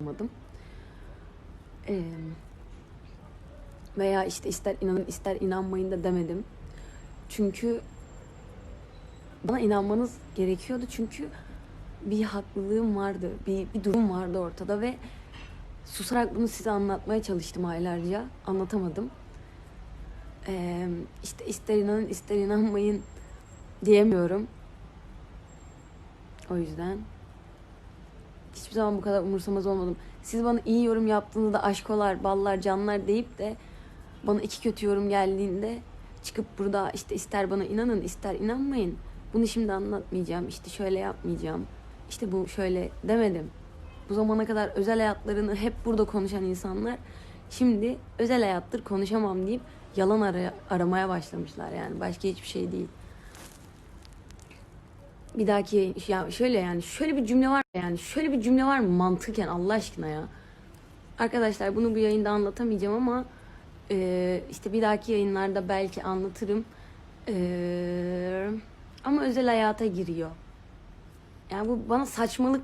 anlamadım. Ee, veya işte ister inanın ister inanmayın da demedim. Çünkü bana inanmanız gerekiyordu çünkü bir haklılığım vardı, bir, bir durum vardı ortada ve susarak bunu size anlatmaya çalıştım aylarca. Anlatamadım. Ee, işte ister inanın ister inanmayın diyemiyorum. O yüzden hiçbir zaman bu kadar umursamaz olmadım. Siz bana iyi yorum yaptığınızda aşkolar, ballar, canlar deyip de bana iki kötü yorum geldiğinde çıkıp burada işte ister bana inanın ister inanmayın. Bunu şimdi anlatmayacağım. işte şöyle yapmayacağım. İşte bu şöyle demedim. Bu zamana kadar özel hayatlarını hep burada konuşan insanlar şimdi özel hayattır konuşamam deyip yalan ara- aramaya başlamışlar yani. Başka hiçbir şey değil. Bir dahaki ya şöyle yani şöyle bir cümle var yani şöyle bir cümle var mı mantıken Allah aşkına ya. Arkadaşlar bunu bu yayında anlatamayacağım ama e, işte bir dahaki yayınlarda belki anlatırım. E, ama özel hayata giriyor. Yani bu bana saçmalık